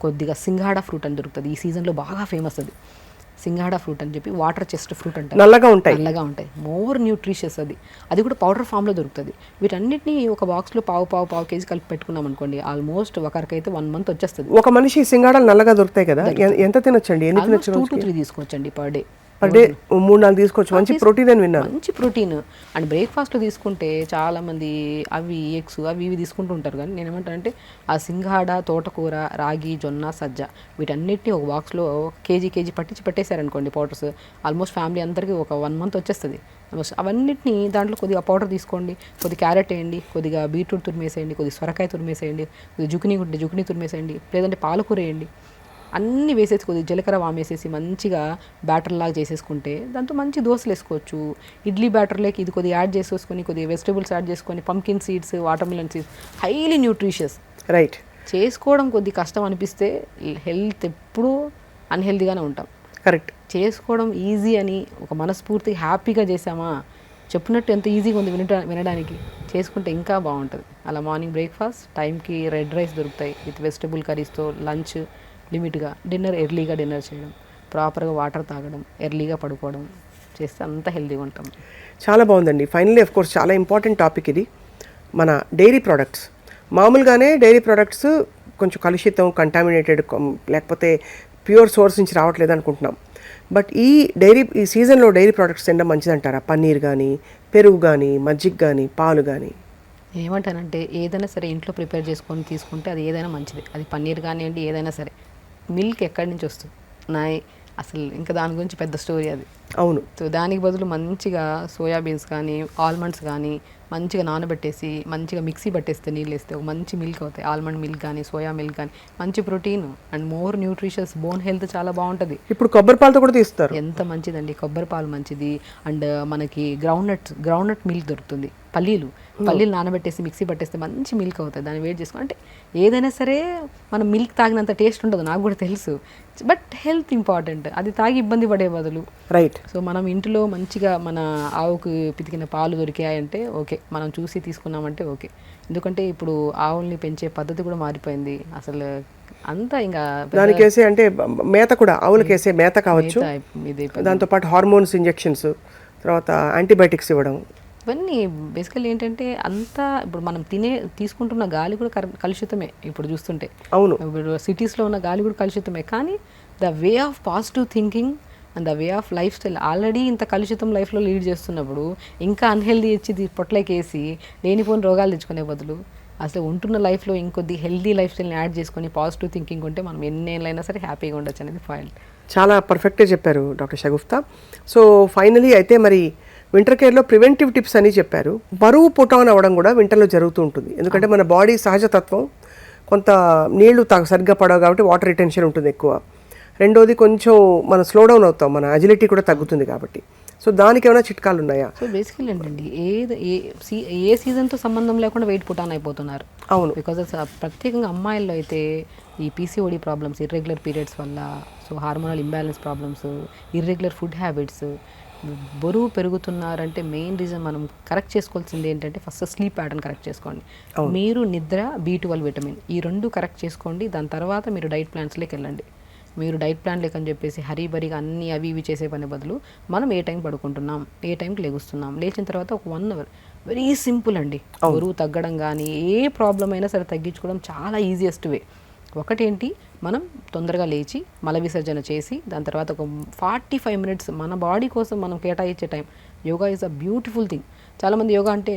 కొద్దిగా సింగాడా ఫ్రూట్ అని దొరుకుతుంది. ఈ సీజన్లో బాగా ఫేమస్ అది. సింగాడా ఫ్రూట్ అని చెప్పి వాటర్ చెస్ట్ ఫ్రూట్ అంటారు. నల్లగా ఉంటాయి. నల్లగా ఉంటాయి. మోర్ న్యూట్రిషియస్ అది. అది కూడా పౌడర్ ఫామ్లో దొరుకుతుంది. వీటన్నిటిని ఒక బాక్స్లో పావు పావు పావు కేజీ కలిపి పెట్టుకున్నాం అనుకోండి ఆల్మోస్ట్ ఒకరికైతే వన్ మంత్ వచ్చేస్తుంది. ఒక మనిషి సింగాడాలు నల్లగా దొరుకుతాయి కదా? ఎంత తినొచ్చండి? ఎన్ని తినొచ్చు టూ టు త్రీ తీసుకోవచ్చండి పర్ డే పర్ డే మూడు నాలుగు తీసుకోవచ్చు. మంచి ప్రోటీన్ అని విన్నాను మంచి ప్రోటీన్ అండ్ బ్రేక్ఫాస్ట్లో తీసుకుంటే చాలా మంది అవి ఎగ్స్ అవి ఇవి తీసుకుంటూ ఉంటారు కానీ నేను ఏమంటానంటే ఆ సింగాడ తోటకూర రాగి జొన్న సజ్జ వీటన్నిటిని ఒక బాక్స్లో కేజీ కేజీ పట్టించి పెట్టేశారనుకోండి పౌడర్స్ ఆల్మోస్ట్ ఫ్యామిలీ అందరికీ ఒక వన్ మంత్ వచ్చేస్తుంది. Almost అవన్నిటిని దాంట్లో కొద్దిగా పౌడర్ తీసుకోండి కొద్దిగా క్యారెట్ వేయండి కొద్దిగా బీట్రూట్ తురిమేసేయండి కొద్దిగా సొరకాయ తురిమేసేయండి కొద్దిగా జుకినీ ఉంటే జుకినీ తురిమేసేయండి లేదంటే పాలకూర వేయండి. అన్ని వేసేసి కొద్దిగా జీలకర్ర వామేసేసి మంచిగా బ్యాటర్ లాగా చేసేసుకుంటే దాంతో మంచి దోశలు వేసుకోవచ్చు. ఇడ్లీ బ్యాటర్లోకి ఇది కొద్దిగా యాడ్ చేసేసుకొని కొద్దిగా వెజిటేబుల్స్ యాడ్ చేసుకొని pumpkin seeds watermelon seeds highly nutritious right చేసుకోవడం కొద్ది కష్టం అనిపిస్తే హెల్త్ ఎప్పుడూ అన్హెల్దీగానే ఉంటాం. కరెక్ట్ చేసుకోవడం ఈజీ అని ఒక మనస్ఫూర్తిగా హ్యాపీగా చేసామా చెప్పినట్టు ఎంత ఈజీగా ఉంది వినట వినడానికి. చేసుకుంటే ఇంకా బాగుంటుంది. అలా మార్నింగ్ బ్రేక్ఫాస్ట్ టైంకి రెడ్ రైస్ దొరుకుతాయి. విత్ వెజిటబుల్ కర్రీస్తో లంచ్ లిమిట్గా డిన్నర్ ఎర్లీగా డిన్నర్ చేయడం ప్రాపర్గా వాటర్ తాగడం ఎర్లీగా పడుకోవడం చేస్తే అంత హెల్తీగా ఉంటాం. చాలా బాగుందండి. ఫైనల్లీ ఆఫ్ కోర్స్ చాలా ఇంపార్టెంట్ టాపిక్ ఇది. మన డైరీ ప్రోడక్ట్స్. మామూలుగానే డైరీ ప్రోడక్ట్స్ కొంచెం కలుషితం కంటామినేటెడ్ లేకపోతే ప్యూర్ సోర్స్ నుంచి రావట్లేదు అనుకుంటున్నాం. బట్ ఈ డైరీ ఈ సీజన్లో డైరీ ప్రోడక్ట్స్ తినడం మంచిదంటారా? పన్నీర్ కానీ పెరుగు కానీ మజ్జిగ కానీ పాలు కానీ ఏమంటానంటే ఏదైనా సరే ఇంట్లో ప్రిపేర్ చేసుకొని తీసుకుంటే అది ఏదైనా మంచిది. అది పన్నీర్ కానివ్వండి ఏదైనా సరే. మిల్క్ ఎక్కడి నుంచి వస్తుంది? నాయ్ అసలు ఇంకా దాని గురించి పెద్ద స్టోరీ అది. అవును. సో దానికి బదులు మంచిగా సోయాబీన్స్ కానీ ఆల్మండ్స్ కానీ మంచిగా నానబెట్టేసి మంచిగా మిక్సీ పట్టేస్తే నీళ్ళు వేస్తే ఒక మంచి మిల్క్ అవుతాయి. ఆల్మండ్ మిల్క్ కానీ సోయా మిల్క్ కానీ మంచి protein and more nutritious bone health చాలా బాగుంటుంది. ఇప్పుడు కొబ్బరి పాలతో కూడా తీస్తారు. ఎంత మంచిదండి. కొబ్బరి పాలు మంచిది. అండ్ మనకి groundnut groundnut milk దొరుకుతుంది. పల్లీలు. పల్లీలు నానబెట్టేసి మిక్సీ పట్టేస్తే మంచి మిల్క్ అవుతుంది దాన్ని వేడి చేసుకో అంటే ఏదైనా సరే మనం మిల్క్ తాగినంత టేస్ట్ ఉండదు. నాకు కూడా తెలుసు. But health important. అది తాగి ఇబ్బంది పడే బదులు. రైట్. సో మనం ఇంట్లో మంచిగా మన ఆవుకు పితికిన పాలు దొరికాయంటే ఓకే. మనం చూసి తీసుకున్నామంటే ఓకే. ఎందుకంటే ఇప్పుడు ఆవుల్ని పెంచే పద్ధతి కూడా మారిపోయింది. అసలు అంతా ఇంకా పెద్ద దానికి వేసే అంటే మేత కూడా ఆవులకి వేసే మేత కావచ్చు. దాంతోపాటు హార్మోన్స్ ఇంజెక్షన్స్ తర్వాత యాంటీబయాటిక్స్ ఇవ్వడం. ఇవన్నీ బేసికల్ ఏంటంటే అంతా ఇప్పుడు మనం తినే తీసుకుంటున్న గాలి కూడా కలుషితమే ఇప్పుడు చూస్తుంటే. అవును. ఇప్పుడు సిటీస్లో ఉన్న గాలి కూడా కలుషితమే. కానీ the way of positive thinking and the way of lifestyle already ఇంత కలుషితం లైఫ్లో లీడ్ చేస్తున్నప్పుడు ఇంకా అన్హెల్దీ ఇచ్చి పొట్లకేసి లేనిపోని రోగాలు తెచ్చుకునే బదులు అసలు ఉంటున్న లైఫ్లో ఇంకొద్ది హెల్దీ లైఫ్ స్టైల్ని యాడ్ చేసుకొని పాజిటివ్ థింకింగ్ ఉంటే మనం ఎన్నేళ్ళైనా సరే హ్యాపీగా ఉండొచ్చు అనేది పాయింట్ చాలా పర్ఫెక్ట్గా చెప్పారు డాక్టర్ షగుఫ్తా. సో ఫైనలీ అయితే మరి వింటర్ కేర్లో ప్రివెంటివ్ టిప్స్ అని చెప్పారు. బరువు పుటాన్ అవ్వడం కూడా వింటర్లో జరుగుతూ ఉంటుంది. ఎందుకంటే మన బాడీ సహజతత్వం కొంత నీళ్ళు సరిగ్గా పడవు కాబట్టి వాటర్ రిటెన్షన్ ఉంటుంది ఎక్కువ. రెండోది కొంచెం మనం స్లో డౌన్ అవుతాం మన అజిలిటీ కూడా తగ్గుతుంది కాబట్టి. సో దానికి ఏమైనా చిట్కాలు ఉన్నాయా సో బేసికల్ ఏంటండి ఏ ఏ సీ ఏ సీజన్తో సంబంధం లేకుండా వెయిట్ పుటాన్ అయిపోతున్నారు. అవును. బికాజ్ ప్రత్యేకంగా అమ్మాయిల్లో అయితే ఈ పీసీఓడి ప్రాబ్లమ్స్ ఇర్రెగ్యులర్ పీరియడ్స్ వల్ల so hormonal imbalance problems irregular food habits బరువు పెరుగుతున్నారంటే మెయిన్ రీజన్ మనం కరెక్ట్ చేసుకోవాల్సింది ఏంటంటే ఫస్ట్ స్లీప్ ప్యాటర్న్ కరెక్ట్ చేసుకోండి. మీరు నిద్ర బీ ట్వెల్వ్ విటమిన్ ఈ రెండు కరెక్ట్ చేసుకోండి దాని తర్వాత మీరు డైట్ ప్లాన్స్లోకి వెళ్ళండి. మీరు డైట్ ప్లాన్ లేకని చెప్పేసి హరీబరీగా అన్ని అవి ఇవి చేసే పని బదులు మనం ఏ టైం పడుకుంటున్నాం ఏ టైంకి లెగుస్తున్నాం లేచిన తర్వాత ఒక వన్ అవర్ వెరీ సింపుల్ అండి. బరువు తగ్గడం కానీ ఏ ప్రాబ్లం అయినా సరే తగ్గించుకోవడం చాలా ఈజియెస్ట్ వే. ఒకటేంటి మనం తొందరగా లేచి మల విసర్జన చేసి దాని తర్వాత ఒక ఫార్టీ ఫైవ్ మినిట్స్ మన బాడీ కోసం మనం కేటాయించే time. Yoga is a beautiful thing. చాలామంది యోగా అంటే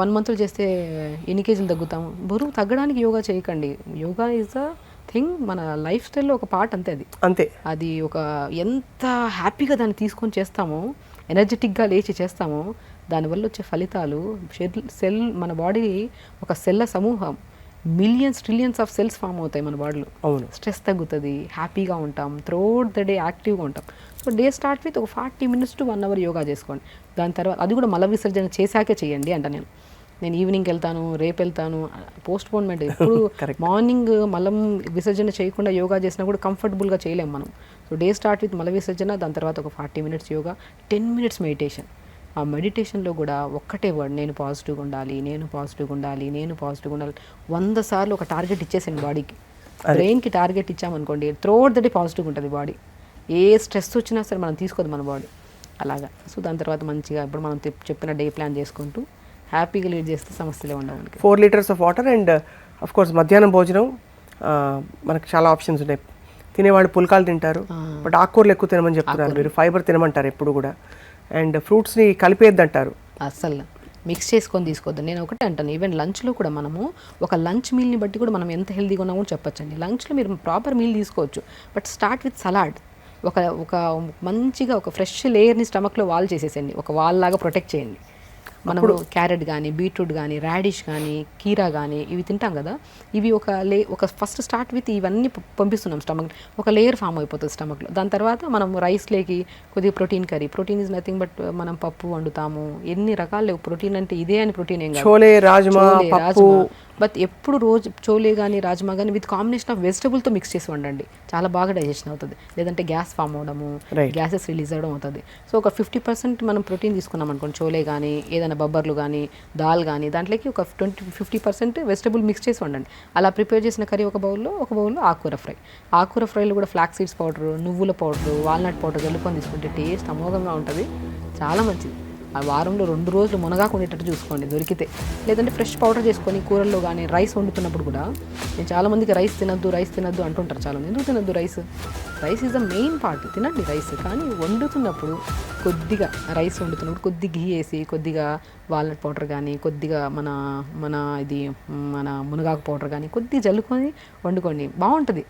వన్ మంత్లో చేస్తే ఎన్ని కేజీలు తగ్గుతాం? బరువు తగ్గడానికి యోగా చేయకండి. యోగా ఈజ్ అ థింగ్ మన లైఫ్ స్టైల్లో ఒక పార్ట్ అంతే అది. అంతే. అది ఒక ఎంత హ్యాపీగా దాన్ని తీసుకొని చేస్తామో ఎనర్జెటిక్గా లేచి చేస్తామో దానివల్ల వచ్చే ఫలితాలు సెల్ మన బాడీ ఒక సెల్ల సమూహం. Millions trillions of cells form అవుతాయి మన బాడీలో. అవును. స్ట్రెస్ తగ్గుతుంది హ్యాపీగా ఉంటాం త్రోట్ ద డే యాక్టివ్గా ఉంటాం. సో డే స్టార్ట్ విత్ ఒక forty minutes to one hour yoga చేసుకోండి. దాని తర్వాత అది కూడా మల విసర్జన చేశాకే చేయండి అంట నేను. నేను ఈవినింగ్కి వెళ్తాను రేపు వెళ్తాను పోస్ట్ పోన్మెంట్ ఎప్పుడు మార్నింగ్ మలం విసర్జన చేయకుండా యోగా చేసినా కూడా కంఫర్టబుల్గా చేయలేం మనం. సో డే స్టార్ట్ విత్ మల విసర్జన దాని తర్వాత ఒక forty minutes yoga ten minutes meditation ఆ మెడిటేషన్లో కూడా ఒక్కటే వర్డ్ నేను పాజిటివ్గా ఉండాలి నేను పాజిటివ్గా ఉండాలి నేను పాజిటివ్గా ఉండాలి. వంద సార్లు ఒక టార్గెట్ ఇచ్చేసాను బాడీకి. బ్రెయిన్కి టార్గెట్ ఇచ్చామనుకోండి త్రోట్ ద డే పాజిటివ్ ఉంటుంది బాడీ. ఏ స్ట్రెస్ వచ్చినా సరే మనం తీసుకోదు మన బాడీ అలాగా. సో దాని తర్వాత మంచిగా ఇప్పుడు మనం చెప్- చెప్పిన డే ప్లాన్ చేసుకుంటూ హ్యాపీగా లీడ్ చేస్తే సమస్యలే ఉండవు మనకి. Four litres of water and of course మధ్యాహ్నం భోజనం ఆ, మనకు చాలా ఆప్షన్స్ ఉన్నాయి. తినేవాళ్ళు పుల్కాలు తింటారు బట్ ఆకుకూరలు ఎక్కువ తినమని చెప్తున్నారు మీరు. ఫైబర్ తినమంటారు ఎప్పుడు కూడా. అండ్ ఫ్రూట్స్ని కలిపేద్దంటారు అస్సలు మిక్స్ చేసుకొని తీసుకోవద్దు. నేను ఒకటే అంటాను. ఈవెన్ లంచ్లో కూడా మనము ఒక లంచ్ మీల్ని బట్టి కూడా మనం ఎంత హెల్తీగా ఉన్నామో చెప్పొచ్చండి. లంచ్లో మీరు ప్రాపర్ మీల్ తీసుకోవచ్చు. బట్ స్టార్ట్ విత్ సలాడ్ ఒక ఒక మంచిగా ఒక ఫ్రెష్ లేయర్ని స్టమక్లో వాల్ చేసేసండి ఒక వాల్ లాగా ప్రొటెక్ట్ చేయండి. మనము క్యారెట్ కానీ బీట్రూట్ కానీ రాడిష్ కానీ కీరా కానీ ఇవి తింటాం కదా. ఇవి ఒక లే ఒక ఫస్ట్ స్టార్ట్ విత్ ఇవన్నీ పంపిస్తున్నాం స్టమక్ ఒక లేయర్ ఫామ్ అయిపోతుంది స్టమక్లో. దాని తర్వాత మనం రైస్లోకి కొద్దిగా protein curry. Protein is nothing but మనం పప్పు వండుతాము. ఎన్ని రకాల ప్రోటీన్ అంటే ఇదే అని ప్రోటీన్ ఏం కాదు. చోలే రాజ్మా బట్ ఎప్పుడు రోజు చోలే కానీ రాజ్మా కానీ విత్ కాంబినేషన్ ఆఫ్ వెజిటబుల్తో మిక్స్ చేసి వండండి. చాలా బాగా డైజెషన్ అవుతుంది. లేదంటే గ్యాస్ ఫామ్ అవడము. గ్యాసెస్ రిలీజ్ అవ్వడం అవుతుంది. సో ఒక ఫిఫ్టీ పర్సెంట్ మనం ప్రోటీన్ తీసుకున్నాం అనుకోండి చోలే కానీ ఏదైనా బొబ్బర్లు కానీ దాల్ కానీ దాంట్లోకి ఒక twenty fifty percent vegetable mix చేసి వండండి. అలా ప్రిపేర్ చేసిన కర్రీ ఒక బౌల్లో ఒక బౌల్లో ఆకుకూర ఫ్రై. ఆకుకూర ఫ్రైలో కూడా ఫ్లాక్ సీడ్స్ పౌడర్ నువ్వుల పౌడర్ వాల్నట్ పౌడర్ కలుపుకొని తీసుకుంటే టేస్ట్ అమోఘంగా ఉంటుంది. చాలా మంచిది. ఆ వారంలో రెండు రోజులు మునగాకు ఉండేటట్టు చూసుకోండి దొరికితే. లేదంటే ఫ్రెష్ పౌడర్ చేసుకొని కూరల్లో కానీ రైస్ వండుతున్నప్పుడు కూడా నేను చాలామందికి రైస్ తినద్దు రైస్ తినద్దు అంటుంటారు చాలా మంది. ఎందుకు తినద్దు rice rice is the main part తినండి రైస్ కానీ వండుతున్నప్పుడు కొద్దిగా రైస్ వండుతున్నప్పుడు కొద్దిగా ఘీ వేసి కొద్దిగా వాల్నట్ పౌడర్ కానీ కొద్దిగా మన మన ఇది మన మునగాకు పౌడర్ కానీ కొద్దిగా జల్లుకొని వండుకోండి. బాగుంటుంది.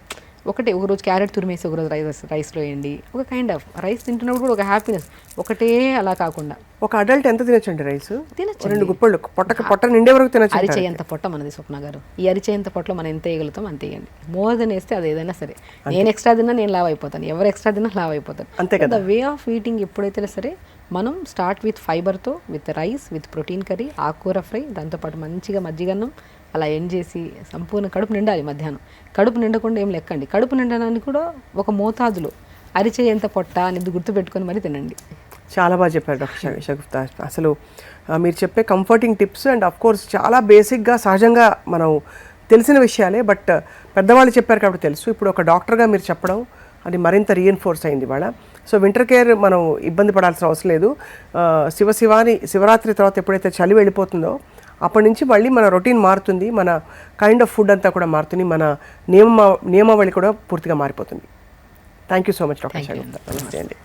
ఒకటే ఒక రోజు క్యారెట్ తురిమేసి ఒక రోజు రైస్ రైస్లో వేయండి. ఒక కైండ్ ఆఫ్ రైస్ తింటున్నప్పుడు కూడా ఒక హ్యాపీనెస్ ఒకటే అలా కాకుండా. ఒక అడల్ట్ ఎంత తినొచ్చండి రైస్? తినచ్చు రెండు గుప్పళ్ళు పొట్టకి పొట్ట నిండే వరకు తినచ్చు అరిచేయంత పొట్ట మనది స్వప్న గారు. ఈ అరిచేయంత పొట్టలో మనం ఎంత వేయగలుగుతాం అంత వేయండి. మోర్ దెన్ వేస్తే అది ఏదైనా సరే. నేను ఎక్స్ట్రా తిన్నా నేను లావ్ అయిపోతాను. ఎవరు ఎక్స్ట్రా తిన్నా లావ్ అయిపోతాను అంతే ద వే ఆఫ్ ఈటింగ్ ఎప్పుడైతే సరే మనం start with ఫైబర్తో with rice with protein curry ఆకుకూర ఫ్రై దాంతోపాటు మంచిగా మజ్జిగన్నం అలా ఎండ్ చేసి సంపూర్ణ కడుపు నిండాలి మధ్యాహ్నం. కడుపు నిండకుండా ఏం లెక్కండి. కడుపు నిండడానికి కూడా ఒక మోతాదులో అరిచేయంత పొట్ట అనేది గుర్తుపెట్టుకొని మరి తినండి. చాలా బాగా చెప్పారు డాక్టర్ ష- అసలు మీరు చెప్పే comforting tips and of course చాలా బేసిక్గా సహజంగా మనం తెలిసిన విషయాలే బట్ పెద్దవాళ్ళు చెప్పారు కాబట్టి తెలుసు. ఇప్పుడు ఒక డాక్టర్గా మీరు చెప్పడం అది మరింత రీఎన్ఫోర్స్ అయింది ఇవాళ. సో వింటర్ కేర్ మనం ఇబ్బంది పడాల్సిన అవసరం లేదు. శివ శివాని శివరాత్రి తర్వాత ఎప్పుడైతే చలి వెళ్ళిపోతుందో అప్పటి నుంచి మళ్ళీ మన రొటీన్ మారుతుంది. మన కైండ్ ఆఫ్ ఫుడ్ అంతా కూడా మారుతుంది. మన నియమ నియమావళి కూడా పూర్తిగా మారిపోతుంది. Thank you so much doctor నమస్తే అండి.